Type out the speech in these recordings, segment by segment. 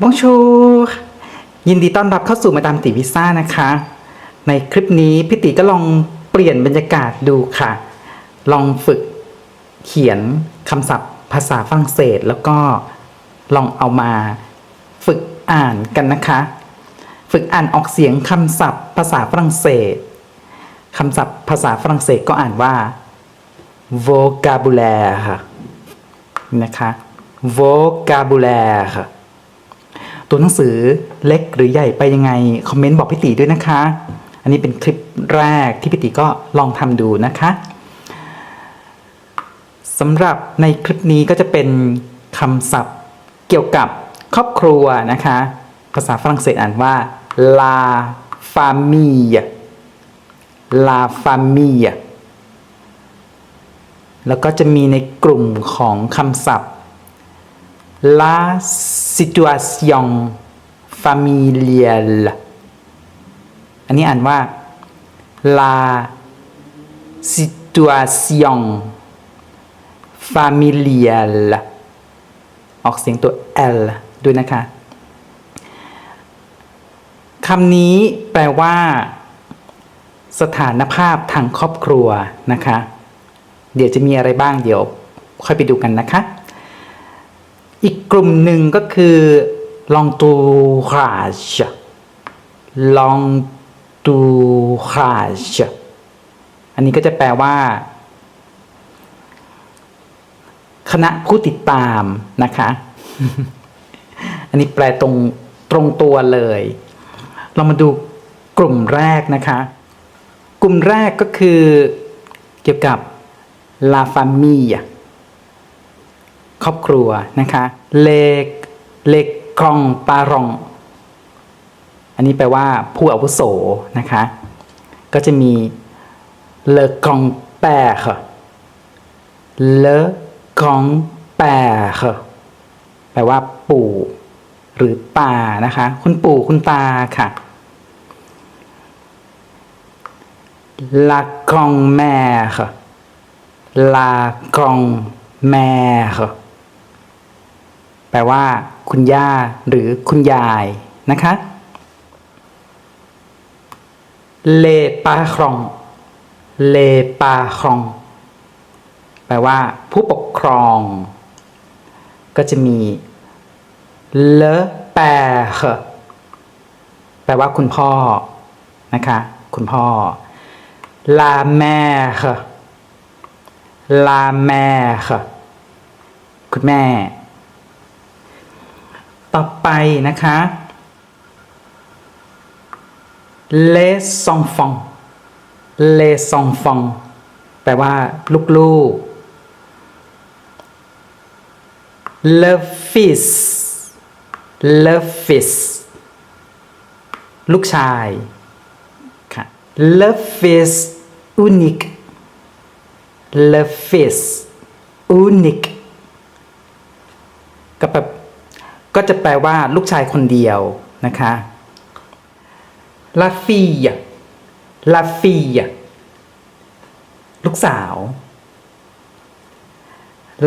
บงชู ยินดีต้อนรับเข้าสู่มาดามติวิซ่านะคะ ในคลิปนี้พี่ติก็ลองเปลี่ยนบรรยากาศดูค่ะ ลองฝึกเขียนคำศัพท์ภาษาฝรั่งเศส แล้วก็ลองเอามาฝึกอ่านกันนะคะ ฝึกอ่านออกเสียงคำศัพท์ภาษาฝรั่งเศสคำศัพท์ภาษาฝรั่งเศสก็อ่านว่า vocabulaire นะคะ vocabulaire ตัวหนังสือเล็กหรือใหญ่ไปยังไง คอมเมนต์บอกพี่ติด้วยนะคะ อันนี้เป็นคลิปแรกที่พี่ติก็ลองทำดูนะคะสำหรับในคลิปนี้ก็จะเป็นคำศัพท์เกี่ยวกับครอบครัวนะคะ ภาษาฝรั่งเศสอ่านว่า la famille la famille แล้วก็จะมีในกลุ่มของคำศัพท์ la situation familiale อันนี้อ่านว่า la situation familiale ออกเสียงตัว L ด้วยนะคะ คำนี้แปลว่า สถานภาพทางครอบครัวนะคะ เดี๋ยวจะมีอะไรบ้างเดี๋ยว ค่อยไปดูกันนะคะ อีกกลุ่มหนึ่งก็คือ l'entourage l'entourage อันนี้ก็จะแปลว่า คณะผู้ติดตามนะคะ อันนี้แปลตรงตรงตัวเลย เรามาดูกลุ่มแรกนะคะ กลุ่มแรกก็คือเกี่ยวกับ la famille ครอบครัวนะคะเลกเลกกรองปารอง อันนี้แปลว่าผู้อาวุโสนะคะ ก็จะมีเลกรองแปร์เลกรองแปร์แปลว่าปู่หรือตานะคะ คุณปู่คุณตาค่ะ la grand-mère la grand-mère แปล ลว่า คุณย่าหรือคุณยายนะคะ les parents les parents แปลว่า ผู้ปกครอง ก็จะมี le père แปลว่าคุณพ่อนะคะ คุณพ่อ la mère la mère คุณแม่ ต่อไปนะคะ les enfants les enfants แปลว่า ลูกๆ le fils le fils ลูกชายค่ะ le fils unique le fils unique ก็แบบ ก็จะแปลว่าลูกชายคนเดียวนะคะ la fille la fille ลูกสาว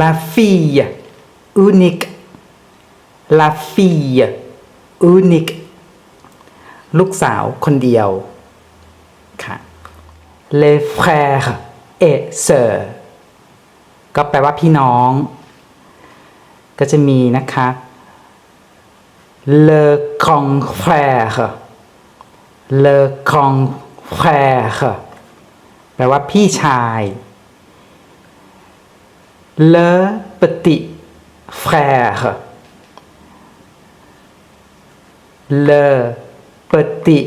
la fille unique la fille unique ลูกสาวคนเดียวค่ะ les frères et sœurs ก็แปลว่าพี่น้อง ก็จะมีนะคะ le grand frère le grand frère แปลว่าพี่ชาย le petit frère le petit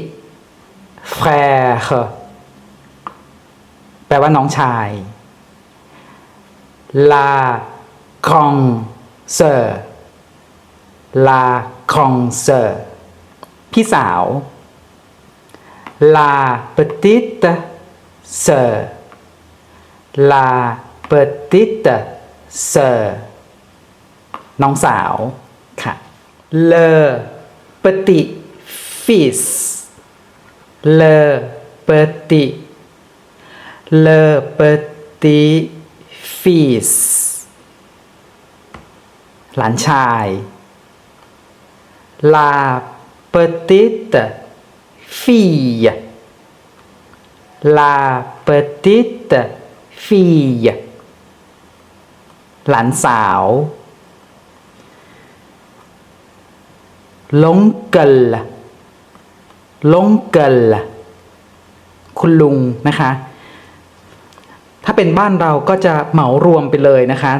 frère แปลว่าน้องชาย la con sœur la grande sœur la grande sœur พี่สาว la petite sœur la petite sœur น้องสาวค่ะ le petit fils le petit le petit fils หลานชาย la petite fille la petite fille หลานสาว l'oncle l'oncle คุณลุงนะคะ ถ้าเป็นบ้านเราก็จะเหมารวมไปเลยนะคะ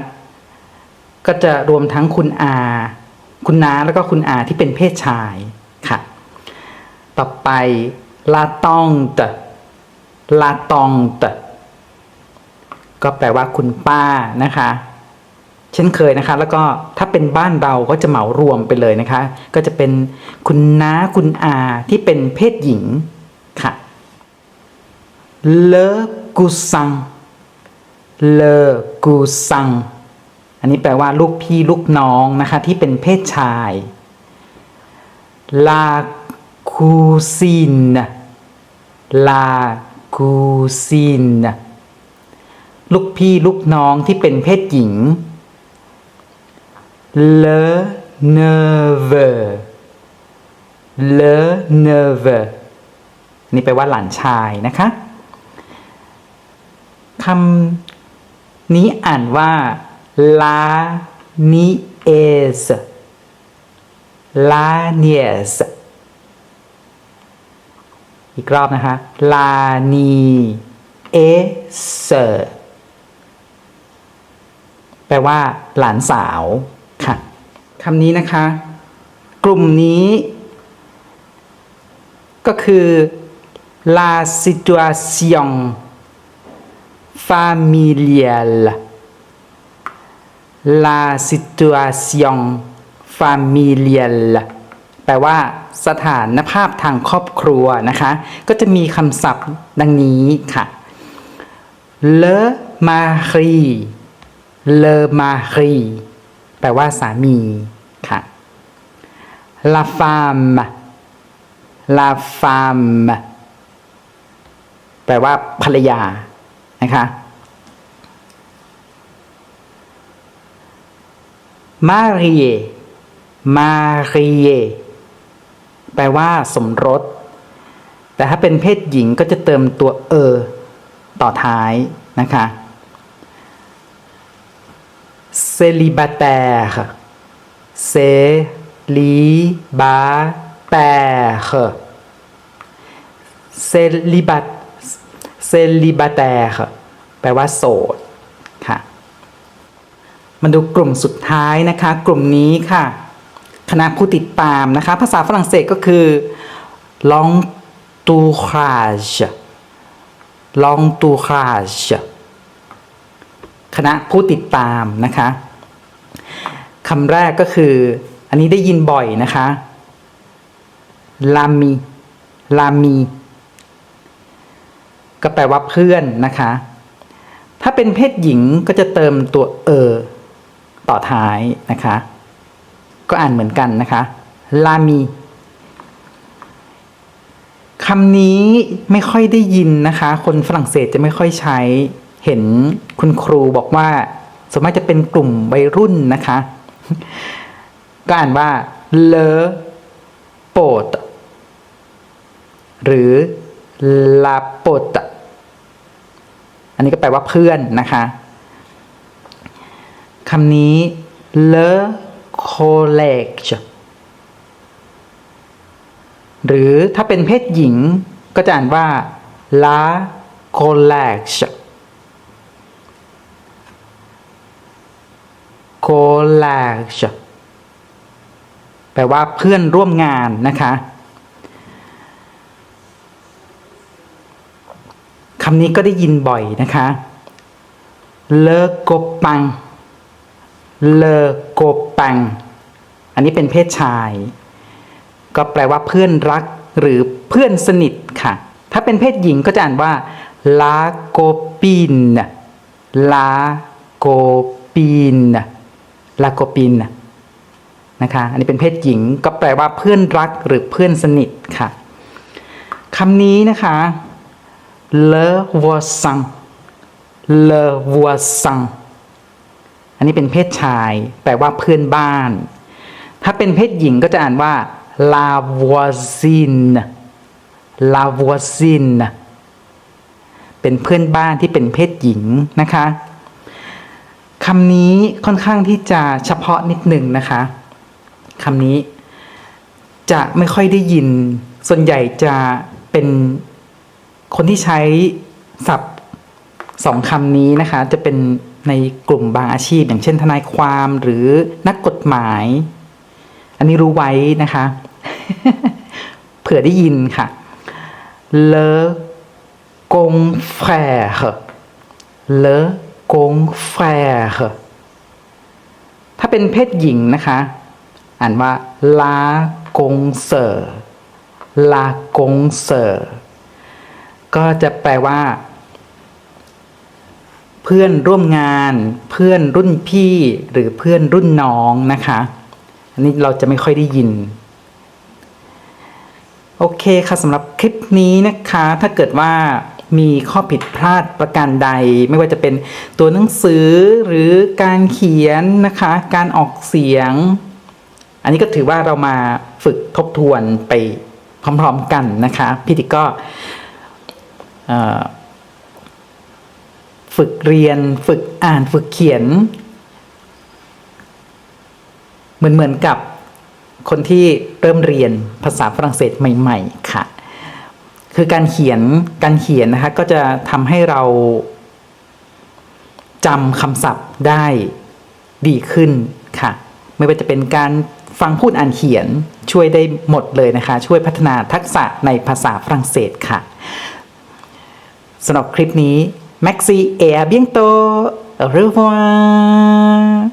ก็จะรวมทั้งคุณอา คุณน้าแล้วก็คุณอาที่เป็นเพศชายค่ะ ต่อไปลาตองเตลาตองเตก็แปลว่าคุณป้านะคะ เช่นเคยนะคะ แล้วก็ถ้าเป็นบ้านเราก็จะเหมารวมไปเลยนะคะ ก็จะเป็นคุณน้าคุณอาที่เป็นเพศหญิงค่ะเลกูซังเลกูซัง อันนี้แปลว่าลูกพี่ลูกน้องนะคะ ที่เป็นเพศชายลาคูซินลาคูซินลูกพี่ลูกน้องที่เป็นเพศหญิงเลเนเวเลเนเวนี่แปลว่าหลานชายนะคะคำนี้อ่านว่า la nièce la nièce อีกรอบนะคะ la nièce แปลว่า หลานสาวค่ะคำนี้นะคะ กลุ่มนี้ ก็คือ la situation familiale la situation familiale แปลว่าสถานภาพทางครอบครัวนะคะ ก็จะมีคำศัพท์ดังนี้ค่ะ le mari le mari แปลว่าสามีค่ะ la femme la femme แปลว่าภรรยานะคะ marié marié แปลว่า สมรส แต่ถ้าเป็นเพศหญิงก็จะเติมตัวเออต่อท้ายนะคะ célibataire célibataire célibat célibataire แปลว่าโสด มาดูกลุ่มสุดท้ายนะคะ กลุ่มนี้ค่ะ คณะผู้ติดตามนะคะ ภาษาฝรั่งเศสก็คือ l'entourage l'entourage คณะผู้ติดตามนะคะคำแรกก็คือ อันนี้ได้ยินบ่อยนะคะ lami lami ก็แปลว่าเพื่อนนะคะ ถ้าเป็นเพศหญิงก็จะเติมตัวเออ ต่อท้ายนะคะ ก็อ่านเหมือนกันนะคะลามีคำนี้ไม่ค่อยได้ยินนะคะ คนฝรั่งเศสจะไม่ค่อยใช้ เห็นคุณครูบอกว่าส่วนมากจะเป็นกลุ่มวัยรุ่นนะคะ ก็อ่านว่าเลโปดหรือลาโปตอันนี้ก็แปลว่าเพื่อนนะคะ คำนี้ le collège หรือถ้าเป็นเพศหญิงก็จะอ่านว่า la collège collège แปลว่าเพื่อนร่วมงานนะคะคำนี้ก็ได้ยินบ่อยนะคะ เลโกปัง เลโกปัง อันนี้เป็นเพศชาย ก็แปลว่าเพื่อนรักหรือเพื่อนสนิทค่ะ ถ้าเป็นเพศหญิงก็จะอ่านว่าลาโกปินลาโกปินลาโกปินนะคะอันนี้เป็นเพศหญิงก็แปลว่าเพื่อนรักหรือเพื่อนสนิทค่ะคำนี้นะคะเลวัวซังเลวซัง อันนี้เป็นเพศชาย แปลว่าเพื่อนบ้าน ถ้าเป็นเพศหญิงก็จะอ่านว่า la voisine la voisine เป็นเพื่อนบ้านที่เป็นเพศหญิงนะคะคำนี้ค่อนข้างที่จะเฉพาะนิดหนึ่งนะคะคำนี้จะไม่ค่อยได้ยิน ส่วนใหญ่จะเป็นคนที่ใช้ศัพท์สองคำนี้นะคะ จะเป็น ในกลุ่มบางอาชีพ อย่างเช่น ทนายความหรือนักกฎหมาย อันนี้รู้ไว้นะคะ เผื่อได้ยินค่ะ le confrère le confrère ถ้าเป็นเพศหญิงนะคะ อ่านว่า la consoeur la consoeur ก็จะแปลว่า เพื่อนร่วมงาน เพื่อนรุ่นพี่หรือเพื่อนรุ่นน้องนะคะ อันนี้เราจะไม่ค่อยได้ยิน โอเคค่ะสำหรับคลิปนี้นะคะ ถ้าเกิดว่ามีข้อผิดพลาดประการใด ไม่ว่าจะเป็นตัวหนังสือหรือการเขียนนะคะ การออกเสียง อันนี้ก็ถือว่าเรามาฝึกทบทวนไปพร้อมๆกันนะคะ พี่ติ๊กก็ ฝึกเรียน ฝึกอ่านฝึกเขียน เหมือนเหมือนกับคนที่เริ่มเรียนภาษาฝรั่งเศสใหม่ ๆ ค่ะ คือการเขียนการเขียนนะคะก็จะทำให้เราจำคำศัพท์ได้ดีขึ้นค่ะ ไม่ว่าจะเป็นการฟังพูดอ่านเขียนช่วยได้หมดเลยนะคะ ช่วยพัฒนาทักษะในภาษาฝรั่งเศสค่ะสำหรับคลิปนี้ Maxi et à bientôt au revoir